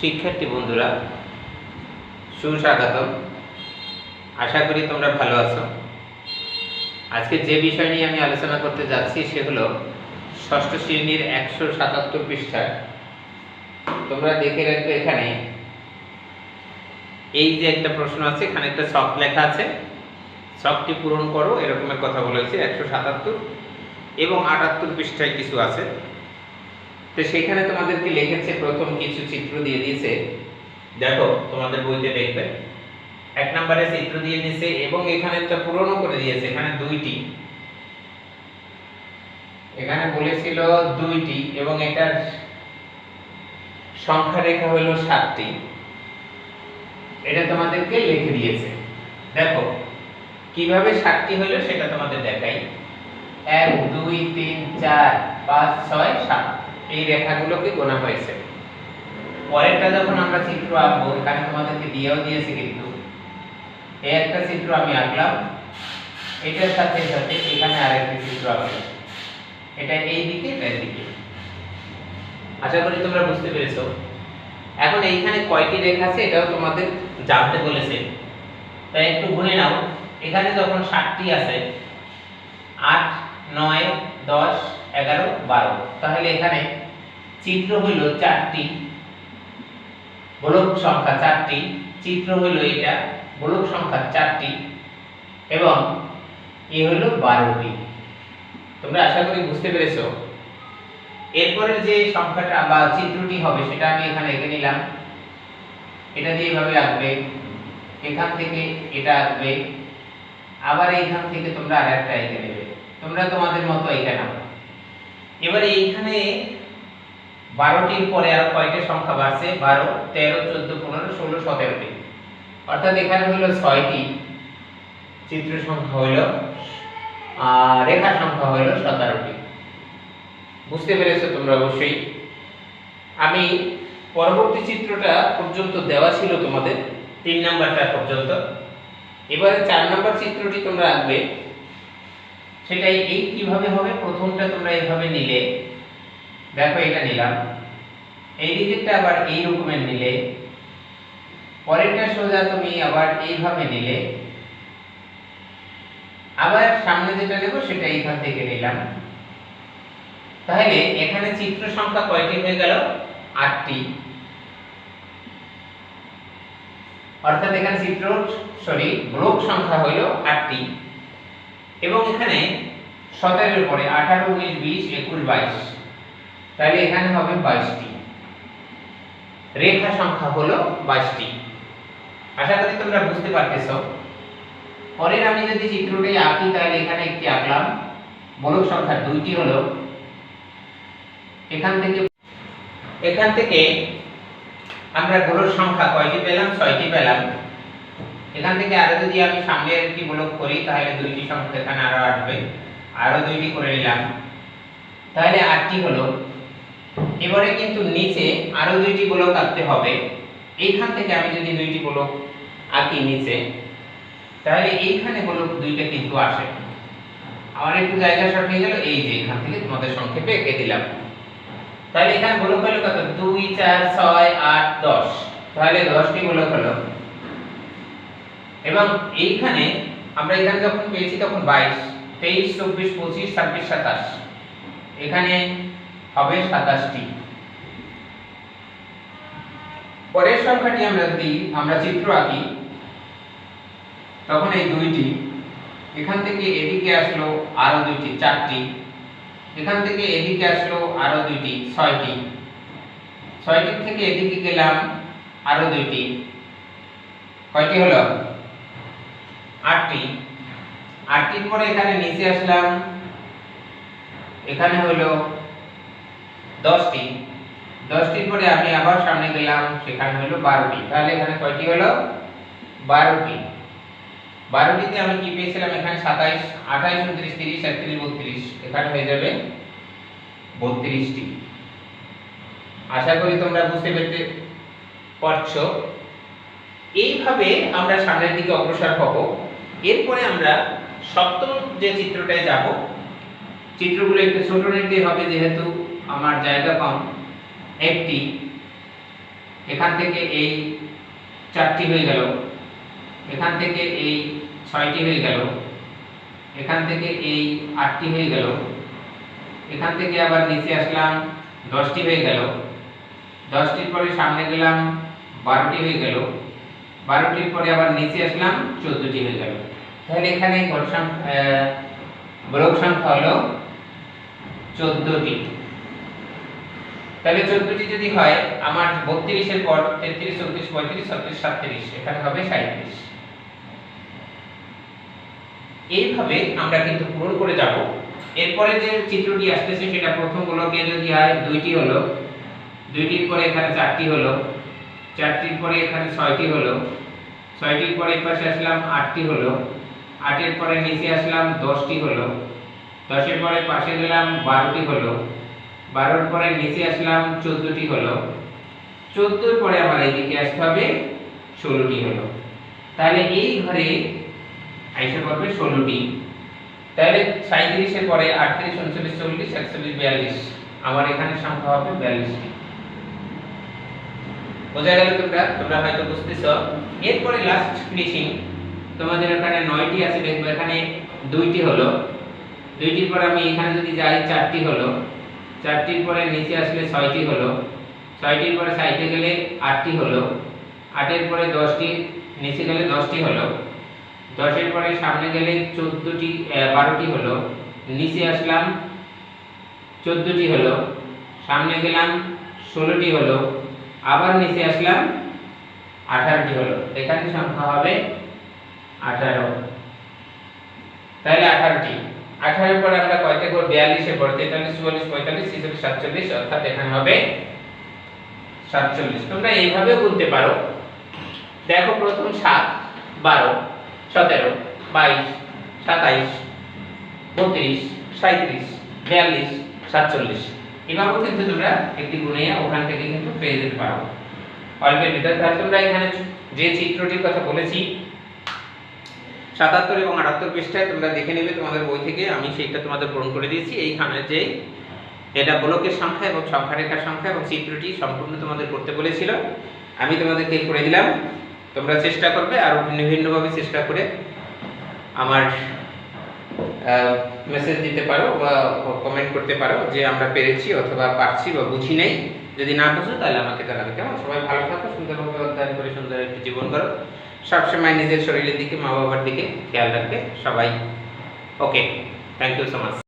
শিক্ষার্থী বন্ধুরা, সুস্বাগতম। আশা করি তোমরা ভালো আছো। আজকে যে বিষয় নিয়ে আমি আলোচনা করতে যাচ্ছি সে হলো ষষ্ঠ শ্রেণির একশো সাতাত্তর পৃষ্ঠা। তোমরা দেখে রাখবে এখানে, এই যে একটা প্রশ্ন আছে, এখানে একটা শখ লেখা আছে। শখটি পূরণ করো, এরকমের কথা বলেছে, একশো সাতাত্তর এবং আটাত্তর পৃষ্ঠায় কিছু আছে। তো সেখানে তোমাদেরকে লিখেছে প্রথম কিছু চিত্র দিয়ে দিয়েছে। দেখো, তোমাদের বইতে দেখবে। এক নম্বরে চিত্র দিয়ে দিয়েছে এবং এখানে একটা পূরণও করে দিয়েছে, এখানে দুইটি। এখানে বলেছিল দুইটি এবং এটার সংখ্যা রেখা হলো সাতটি। এটা তোমাদেরকে লিখে দিয়েছে। দেখো, কীভাবে সাতটি হলো সেটা তোমাদের দেখাই। এক, দুই, তিন, চার, পাঁচ, ছয়, সাত। এই রেখাগুলোকে গোনা হয়েছে। পরেরটা যখন আমরা চিত্র আঁকবো, এখানে তোমাদেরকে দিয়েও দিয়েছে কিন্তু। এই একটা চিত্র আমি আঁকলাম। এটার সাথে সাথে এখানে আরেকটি চিত্র আঁকলাম। এটা এই দিকে এটা দিকে। আশা করি তোমরা বুঝতে পেরেছ। এখন এইখানে কয়টি রেখা আছে এটাও তোমাদের জানতে বলেছে। তাই একটু গুনে নাও। এখানে যখন ষাটটি আছে, আট, নয়, দশ এগারো, বারো। তাহলে এখানে চিত্র হইল চারটি গোলক সংখ্যা চারটি, চিত্র হইল এটা গোলক সংখ্যা চারটি, এবং এ হইল বারোটি। তোমরা আশা করি বুঝতে পেরেছ? এরপরের যে সংখ্যাটা বা চিত্রটি হবে, সেটা আমি এখানে এঁকে নিলাম এটা দিয়ে এভাবে আঁকবে। এখান থেকে এটা আঁকবে। আবার এইখান থেকে তোমরা আরেকটা এঁকে নেবে। তোমরা তোমাদের মতো এঁকে নাও। এবারে এইখানে বারোটির পরে আর কয়টা সংখ্যা বাড়ছে? বারো, তেরো, চোদ্দ, পনেরো, ষোলো, সতেরোটি। অর্থাৎ এখানে হলো ছয়টি চিত্র সংখ্যা হইল, আর রেখা সংখ্যা হইল সতেরোটি। বুঝতে পেরেছ তোমরা অবশ্যই? আমি পরবর্তী চিত্রটা পর্যন্ত দেওয়া ছিল তোমাদের, তিন নাম্বারটা পর্যন্ত। এবারে চার নাম্বার চিত্রটি তোমরা আঁকবে। সেটাই, এই কীভাবে হবে, প্রথমটা তোমরা এইভাবে নিলে। দেখো, এটা নিলাম। এই দিকেরটা আবার এই রকমের নিলে। পরেরটা সোজা তুমি আবার এইভাবে নিলে। আবার সামনে যেটা নেব, সেটা এইখান থেকে নিলাম। তাহলে এখানে চিত্র সংখ্যা কয়টি হয়ে গেল? আটটি। অর্থাৎ এখানে চিত্র, সরি, ব্লক সংখ্যা হইল আটটি। এবং এখানে সতেরোর পরে আঠারো, উনিশ, বিশ, একুশ, বাইশ। তাহলে এখানে হবে বাইশটি। রেখা সংখ্যা হলো বাইশটি। আশা করি তোমরা বুঝতে পারতেছ। পরের আমি যদি চিত্রটি আঁকি, তাহলে এখানে একটি আঁকলাম। বলক সংখ্যা দুইটি হলো। এখান থেকে এখান থেকে আমরা গোলক সংখ্যা কয়টি পেলাম? ছয়টি পেলাম। এখান থেকে আরও যদি আমি সামনের একটি গোলক করি, তাহলে দুইটি সংখ্যা এখানে আরও আসবে। আরও দুইটি করে নিলাম। তাহলে আটটি হলো। এবারে কিন্তু নিচে আরও দুইটি গোলক আঁকতে হবে। এইখান থেকে আমি যদি দুইটি গোলক আঁকি নিচে, তাহলে এইখানে গোলক দুইটা কিন্তু আসে। আমার একটু জায়গা শর্ট হয়ে গেল, এই যে এখান থেকে তোমাদের সংক্ষেপে এঁকে দিলাম। তাহলে এখানে গোলক হলো কত? দুই, চার, ছয়, আট, দশ। তাহলে দশটি গোলক হলো। এবং এইখানে আমরা এখানে যখন পেয়েছি তখন বাইশ, তেইশ, চব্বিশ, পঁচিশ, ছাব্বিশ, সাতাশ। এখানে হবে সাতাশটি। পরের সংখ্যাটি আমরা যদি আমরা চিত্র আঁকি, তখন এই দুইটি, এখান থেকে এদিকে আসলো আরও দুইটি, চারটি। এখান থেকে এদিকে আসলো আরও দুইটি, ছয়টি। ছয়টি থেকে এদিকে গেলাম আরও দুইটি। কয়টি হলো? আটটি আটটির পরে এখানে নিচে আসলাম। এখানে হলো দশটি। দশটির পরে আমি আবার সামনে গেলাম, সেখানে হলো বারোটি। তাহলে এখানে কয়টি হলো? বারোটি। বারোটিতে আমি কি পেয়েছিলাম? এখানে সাতাইশ, আঠাইশ, উনত্রিশ, তিরিশ, একত্রিশ, বত্রিশ। এখানে হয়ে যাবে বত্রিশটি। আশা করি তোমরা বুঝতে পেরেতে পারছ। এইভাবে আমরা সামনের দিকে অগ্রসর হব। এরপরে আমরা সপ্তম যে চিত্রটায় যাব, চিত্রগুলো একটু ছোট নিতে হবে, যেহেতু আমার জায়গা কম। একটি, এখান থেকে এই চারটি হয়ে গেল। এখান থেকে এই ছয়টি হয়ে গেল। এখান থেকে এই আটটি হয়ে গেল। এখান থেকে আবার নিচে আসলাম, দশটি হয়ে গেল। দশটির পরে সামনে গেলাম, বারোটি হয়ে গেল। বারোটির পরে আবার নিচে আসলাম, চোদ্দটি হয়ে গেল। তাহলে এখানে ঘর সংখ্যা ব্লক সংখ্যা হলো চোদ্দটি। তাহলে চোদ্দটি যদি হয়, আমার বত্রিশের পর তেত্রিশ চৌত্রিশ পঁয়ত্রিশ, ছত্রিশ, সাতত্রিশ, এখানে হবে সাঁত্রিশ এইভাবে আমরা কিন্তু পূরণ করে যাব। এরপরে যে চিত্রটি আসতেছে, সেটা প্রথম ব্লকে যদি হয়, দুইটি হলো, দুইটির পরে এখানে চারটি হলো চারটির পরে এখানে ছয়টি হলো। ছয়টির পরে এই পাশে আসলাম, আটটি হলো। আটের পরে নিচে আসলাম, দশটি হলো। দশের পরে পাশে গেলাম, বারোটি হলো। বারোর পরে নিচে আসলাম, চোদ্দটি হলো। চোদ্দোর পরে আমার এইদিকে আসতে হবে, ষোলোটি হলো। তাহলে এই ঘরে আইসা করবে ষোলোটি। তাহলে সাঁত্রিশের পরে আটত্রিশ, উনচল্লিশ, চল্লিশ, একচল্লিশ, বিয়াল্লিশ। আমার এখানে সংখ্যা হবে বিয়াল্লিশটি। বোঝা গেল তোমরা তোমরা হয়তো বুঝতেছ। এরপরে লাস্ট ফিনিশিং তোমাদের এখানে নয়টি আছে, দেখব এখানে দুইটি হলো। দুইটির পরে আমি এখানে যদি যাই, চারটি হলো। চারটির পরে নিচে আসলে ছয়টি হলো। ছয়টির পরে সাইডে গেলে আটটি হলো। আটের পরে দশটি, নিচে গেলে দশটি হলো। দশের পরে সামনে গেলে চোদ্দটি বারোটি হলো। নিচে আসলাম, চোদ্দটি হলো। সামনে গেলাম, ষোলোটি হলো। আবার নিচে আসলাম, আঠারোটি হলো। এখানে সংখ্যা হবে আঠারো। তাহলে আঠারোটি। আঠারোর পরে আমরা কয়টা করব? বিয়াল্লিশের পর তেতাল্লিশ, চুয়াল্লিশ, পঁয়তাল্লিশ, ছেচল্লিশ, সাতচল্লিশ, অর্থাৎ এখানে হবে সাতচল্লিশ। তোমরা এইভাবে বলতে পারো। দেখো প্রথম সাত, বারো, সতেরো, বাইশ, সাতাইশ, বত্রিশ সাঁত্রিশ বিয়াল্লিশ, সাতচল্লিশ। এভাবেও কিন্তু তোমরা একটি গুণে ওখান থেকে কিন্তু পেয়ে যেতে পারো। অল্পের ভিতরে তোমরা এখানে যে চিত্রটির কথা বলেছি, সাতাত্তর এবং আটাত্তর পৃষ্ঠায় তোমরা দেখে নেবে তোমাদের বই থেকে, আমি সেইটা তোমাদের পূরণ করে দিয়েছি। এইখানে যে এটা ব্লকের সংখ্যা এবং সংখ্যা রেখার সংখ্যা এবং চিত্রটি সম্পূর্ণ তোমাদের করতে বলেছিল। আমি তোমাদেরকে করে দিলাম। তোমরা চেষ্টা করবে আর ভিন্ন ভিন্নভাবে চেষ্টা করে আমার মেসেজ দিতে পারো বা কমেন্ট করতে পারো যে আমরা পেরেছি অথবা পারছি বা বুঝি নাই। যদি না বুঝো, তাহলে আমাকে জানাবে। কেমন? সবাই ভালো থাকো, সুন্দরভাবে অধ্যয়ন করে সুন্দর একটি জীবন করো। সবসময় নিজের শরীরের দিকে মা বাবার দিকে খেয়াল রাখবে সবাই। Okay thank you so much